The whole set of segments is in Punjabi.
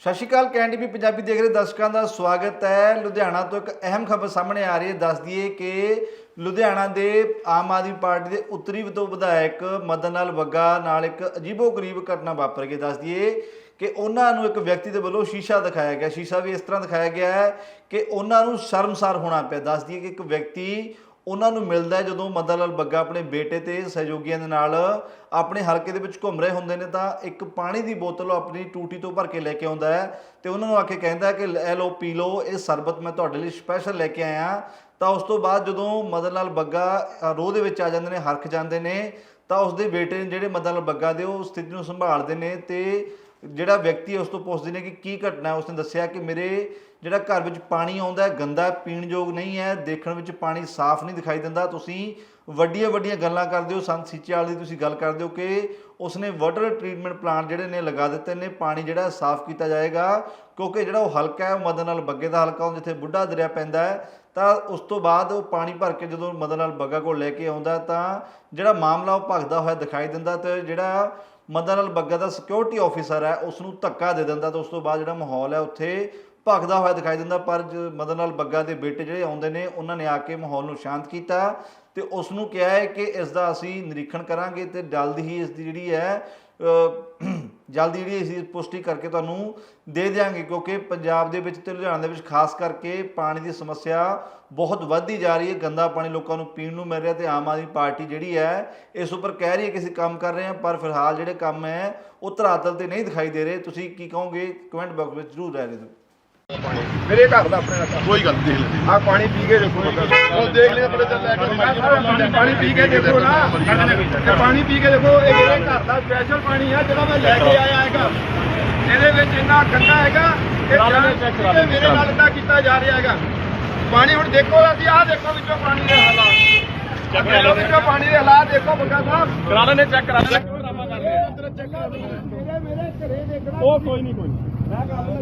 ਸਤਿ ਸ਼੍ਰੀ ਅਕਾਲ ਕੈਂਡੀਪੀ ਪੰਜਾਬੀ ਦੇਖ ਰਹੇ ਦਰਸ਼ਕਾਂ ਦਾ ਸਵਾਗਤ ਹੈ। ਲੁਧਿਆਣਾ ਤੋਂ ਇੱਕ ਅਹਿਮ ਖਬਰ ਸਾਹਮਣੇ ਆ ਰਹੀ ਹੈ। ਦੱਸ ਦਈਏ ਕਿ ਲੁਧਿਆਣਾ ਦੇ ਆਮ ਆਦਮੀ ਪਾਰਟੀ ਦੇ ਉੱਤਰੀ ਤੋਂ ਵਿਧਾਇਕ ਮਦਨ ਲਾਲ ਬੱਗਾ ਨਾਲ ਇੱਕ ਅਜੀਬੋ-ਗਰੀਬ ਘਟਨਾ ਵਾਪਰ ਕੇ ਦੱਸ ਦਈਏ ਕਿ ਉਹਨਾਂ ਨੂੰ ਇੱਕ ਵਿਅਕਤੀ ਦੇ ਵੱਲੋਂ ਸ਼ੀਸ਼ਾ ਦਿਖਾਇਆ ਗਿਆ। ਸ਼ੀਸ਼ਾ ਵੀ ਇਸ ਤਰ੍ਹਾਂ ਦਿਖਾਇਆ ਗਿਆ ਹੈ ਕਿ ਉਹਨਾਂ ਨੂੰ ਸ਼ਰਮਸਾਰ ਹੋਣਾ ਪਿਆ। ਦੱਸ ਦਈਏ ਕਿ ਇੱਕ ਵਿਅਕਤੀ ਉਹਨਾਂ ਨੂੰ ਮਿਲਦਾ ਹੈ ਜਦੋਂ ਮਦਨ ਲਾਲ ਬੱਗਾ ਆਪਣੇ ਬੇਟੇ ਤੇ ਸਹਿਯੋਗੀਆਂ ਦੇ ਨਾਲ ਆਪਣੇ ਹਲਕੇ ਦੇ ਵਿੱਚ ਘੁੰਮ ਰਹੇ ਹੁੰਦੇ ਨੇ ਤਾਂ ਇੱਕ ਪਾਣੀ ਦੀ ਬੋਤਲ ਆਪਣੀ ਟੂਟੀ ਤੋਂ ਭਰ ਕੇ ਲੈ ਕੇ ਆਉਂਦਾ ਹੈ ਤੇ ਉਹਨਾਂ ਨੂੰ ਆ ਕੇ ਕਹਿੰਦਾ ਕਿ ਲੈ ਲਓ, ਪੀ ਲਓ, ਇਹ ਸਰਬਤ ਮੈਂ ਤੁਹਾਡੇ ਲਈ ਸਪੈਸ਼ਲ ਲੈ ਕੇ ਆਇਆ। ਤਾਂ ਉਸ ਤੋਂ ਬਾਅਦ ਜਦੋਂ ਮਦਨ ਲਾਲ ਬੱਗਾ ਰੋਹ ਦੇ ਵਿੱਚ ਆ ਜਾਂਦੇ ਨੇ, ਹਰਖ ਜਾਂਦੇ ਨੇ, ਤਾਂ ਉਸ ਦੇ ਬੇਟੇ ਨੇ ਜਿਹੜੇ ਮਦਨ ਲਾਲ ਬੱਗਾ ਦੇ, ਉਹ ਸਥਿਤੀ ਨੂੰ ਸੰਭਾਲਦੇ ਨੇ ਤੇ ਜਿਹੜਾ ਵਿਅਕਤੀ ਹੈ ਉਸ ਤੋਂ ਪੁੱਛਦੇ ਨੇ ਕਿ ਕੀ ਘਟਨਾ ਉਸਨੇ ਦੱਸਿਆ ਕਿ ਮੇਰੇ ਜਿਹੜਾ ਘਰ ਵਿੱਚ ਪਾਣੀ ਆਉਂਦਾ ਹੈ ਗੰਦਾ ਹੈ, ਪੀਣ ਯੋਗ ਨਹੀਂ ਹੈ ਦੇਖਣ ਵਿੱਚ ਪਾਣੀ ਸਾਫ਼ ਨਹੀਂ ਦਿਖਾਈ ਦਿੰਦਾ। ਤੁਸੀਂ ਵੱਡੀਆਂ ਵੱਡੀਆਂ ਗੱਲਾਂ ਕਰਦੇ ਹੋ ਸੰਤ ਸੀਚੇਵਾਲ ਦੀ ਤੁਸੀਂ ਗੱਲ ਕਰਦੇ ਹੋ ਕਿ ਉਸਨੇ ਵਾਟਰ ਟ੍ਰੀਟਮੈਂਟ ਪਲਾਂਟ ਜਿਹੜੇ ਨੇ ਲਗਾ ਦਿੱਤੇ ਨੇ ਪਾਣੀ ਜਿਹੜਾ ਸਾਫ਼ ਕੀਤਾ ਜਾਏਗਾ ਕਿਉਂਕਿ ਜਿਹੜਾ ਉਹ ਹਲਕਾ ਹੈ ਉਹ ਮਦਨ ਨਾਲ ਬੱਗੇ ਦਾ ਹਲਕਾ ਉਹ ਜਿੱਥੇ ਬੁੱਢਾ ਦਰਿਆ ਪੈਂਦਾ ਹੈ ਤਾਂ ਉਸ ਤੋਂ ਬਾਅਦ ਉਹ ਪਾਣੀ ਭਰ ਕੇ ਜਦੋਂ ਮਦਨ ਨਾਲ ਬੱਗਾ ਕੋਲ ਲੈ ਕੇ ਆਉਂਦਾ ਤਾਂ ਜਿਹੜਾ ਮਾਮਲਾ ਉਹ ਭਗਦਾ ਹੋਇਆ ਦਿਖਾਈ ਦਿੰਦਾ ਤੇ ਜਿਹੜਾ ਮਦਨ ਲਾਲ ਬੱਗਾ ਦਾ ਸਿਕਿਉਰਿਟੀ ਆਫੀਸਰ ਹੈ ਉਸ ਨੂੰ ਧੱਕਾ ਦੇ ਦਿੰਦਾ ਤੇ ਉਸ ਤੋਂ ਬਾਅਦ ਜਿਹੜਾ ਮਾਹੌਲ ਹੈ ਉੱਥੇ ਭਖਦਾ ਹੋਇਆ ਦਿਖਾਈ ਦਿੰਦਾ, ਪਰ ਜ- ਮਦਨ ਲਾਲ ਬੱਗਾ ਦੇ ਬੇਟੇ ਜਿਹੜੇ ਆਉਂਦੇ ਨੇ, ਉਹਨਾਂ ਨੇ ਆ ਕੇ ਮਾਹੌਲ ਨੂੰ ਸ਼ਾਂਤ ਕੀਤਾ ਤੇ ਉਸ ਨੂੰ ਕਿਹਾ ਹੈ ਕਿ ਇਸ ਦਾ ਅਸੀਂ ਨਿਰੀਖਣ ਕਰਾਂਗੇ ਤੇ ਜਲਦ ਹੀ ਇਸ ਦੀ ਜਿਹੜੀ ਹੈ ਜਲਦੀ ਜਿਹੜੀ ਅਸੀਂ ਪੁਸ਼ਟੀ ਕਰਕੇ ਤੁਹਾਨੂੰ ਦੇ ਦਿਆਂਗੇ, ਕਿਉਂਕਿ ਪੰਜਾਬ ਦੇ ਵਿੱਚ ਤੇ ਲੁਧਿਆਣਾ ਦੇ ਵਿੱਚ ਖਾਸ ਕਰਕੇ ਪਾਣੀ ਦੀ ਸਮੱਸਿਆ ਬਹੁਤ ਵੱਧਦੀ ਜਾ ਰਹੀ ਹੈ, ਗੰਦਾ ਪਾਣੀ ਲੋਕਾਂ ਨੂੰ ਪੀਣ ਨੂੰ ਮਿਲ ਰਿਹਾ ਤੇ ਆਮ ਆਦਮੀ ਪਾਰਟੀ ਜਿਹੜੀ ਹੈ, ਇਸ ਉੱਪਰ ਕਹਿ ਰਹੀ ਹੈ ਕਿ ਅਸੀਂ ਕੰਮ ਕਰ ਰਹੇ ਹਾਂ, ਪਰ ਫਿਲਹਾਲ ਜਿਹੜੇ ਕੰਮ ਹੈ, ਉਹ ਧਰਾਤਲ ਤੇ ਨਹੀਂ ਦਿਖਾਈ ਦੇ ਰਹੇ। ਤੁਸੀਂ ਕੀ ਕਹੋਗੇ ਕਮੈਂਟ ਬਾਕਸ ਵਿੱਚ ਜ਼ਰੂਰ ਰਹਿ ਦਿਓ। ਮੇਰੇ ਘਰ ਦਾ ਆਪਣੇ ਦਾ। ਕੋਈ ਗੱਲ ਦੇਖ ਲੈਂਦੇ ਆ ਪਾਣੀ ਪੀ ਕੇ ਦੇਖੋ ਉਹ ਦੇਖ ਲਿਆ ਪਤਾ ਚੱਲ ਲੈ ਕੇ ਪਾਣੀ ਪੀ ਕੇ ਦੇਖੋ ਨਾ। ਇਹ ਪਾਣੀ ਪੀ ਕੇ ਦੇਖੋ ਇਹ ਮੇਰੇ ਘਰ ਦਾ ਸਪੈਸ਼ਲ ਪਾਣੀ ਆ ਜਿਹੜਾ ਮੈਂ ਲੈ ਕੇ ਆਇਆ ਹੈਗਾ ਇਹਦੇ ਵਿੱਚ ਇੰਨਾ ਗੰਦਾ ਹੈਗਾ ਕੇ ਮੇਰੇ ਨਾਲ ਇਦਾਂ ਕੀਤਾ ਜਾ ਰਿਹਾ ਹੈਗਾ। ਪਾਣੀ ਹੁਣ ਦੇਖੋ ਅਸੀਂ ਆਹ ਦੇਖੋ ਵਿੱਚੋਂ ਪਾਣੀ ਦੇ ਹਾਲਾਤ। ਚੈੱਕ ਕਰਾ ਲਓ ਵਿੱਚੋਂ ਪਾਣੀ ਦੇ ਹਾਲਾਤ ਦੇਖੋ ਬੱਗਾ ਸਾਹਿਬ। ਕਰਾ ਲੈਣੇ ਚੈੱਕ ਕਰਾ ਲੈਣੇ ਕਿਉਂ ਡਰਾਮਾ ਕਰ ਰਹੇ ਆ? ਅੰਦਰ ਚੈੱਕ ਕਰਾ ਮੇਰੇ ਮੇਰੇ ਘਰੇ ਦੇਖਣਾ। ਉਹ ਕੋਈ ਨਹੀਂ ਕੋਈ। ਮੈਂ ਕਰ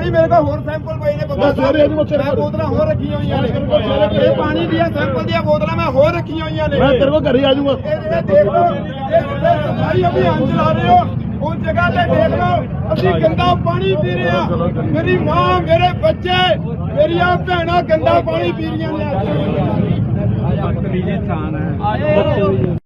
ਪਾਣੀ ਮੇਰੇ ਕੋਲ ਹੋਰ ਸੈਂਪਲ ਪਏ ਨੇ ਬੰਦਾ ਸਵੇਰੇ ਇਹਨੂੰ ਉੱਥੇ ਮੈਂ ਬੋਤਲਾਂ ਹੋਰ ਰੱਖੀਆਂ ਹੋਈਆਂ ਨੇ। ਇਹ ਪਾਣੀ ਦੀਆਂ ਸੈਂਪਲ ਦੀਆਂ ਬੋਤਲਾਂ ਮੈਂ ਹੋਰ ਰੱਖੀਆਂ ਹੋਈਆਂ ਨੇ। ਮੈਂ ਤੇਰੇ ਕੋਲ ਘਰੇ ਆ ਜਾਊਂਗਾ। ਇਹ ਦੇਖ ਲਓ ਇਹ ਸਫ਼ਾਈ ਅਭਿਆਨ ਚਲਾ ਰਹੇ ਹੋ। ਉਸ ਜਗ੍ਹਾ ਤੇ ਦੇਖ ਲਓ ਅਸੀਂ ਗੰਦਾ ਪਾਣੀ ਪੀ ਰਹੇ ਹਾਂ। ਮੇਰੀ ਮਾਂ ਮੇਰੇ ਬੱਚੇ ਮੇਰੀਆਂ ਭੈਣਾਂ ਗੰਦਾ ਪਾਣੀ ਪੀ ਰਹੀਆਂ ਨੇ। ਅਸੀਂ ਪਾਣੀ ਨਹਾਉਂਦੇ ਆ ਆ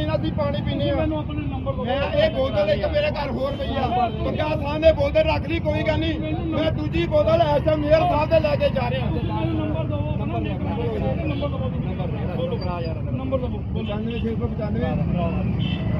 ਪਾਣੀ ਨਾਲ ਅਸੀਂ ਪਾਣੀ ਪੀਂਦੇ ਆ ਮੈਨੂੰ ਆਪਣੇ ਨੰਬਰ ਦੋ ਮੈਂ ਇਹ ਬੋਤਲ ਇੱਕ ਮੇਰੇ ਘਰ ਹੋਰ ਪਈ ਆ। ਪੱਕਾ ਸਾਹਿਬ ਨੇ ਬੋਤਲ ਰੱਖ ਲਈ ਕੋਈ ਗੱਲ ਨਹੀਂ। ਮੈਂ ਦੂਜੀ ਬੋਤਲ ਐਸਾ ਮੇਅਰ ਸਾਹਿਬ ਦੇ ਲੈ ਕੇ ਜਾ ਰਿਹਾ। ਨੰਬਰ ਦੋ ਨੰਬਰ ਦੋ ਨੰਬਰ ਦੋ ਨੰਬਰ ਦੋ 95695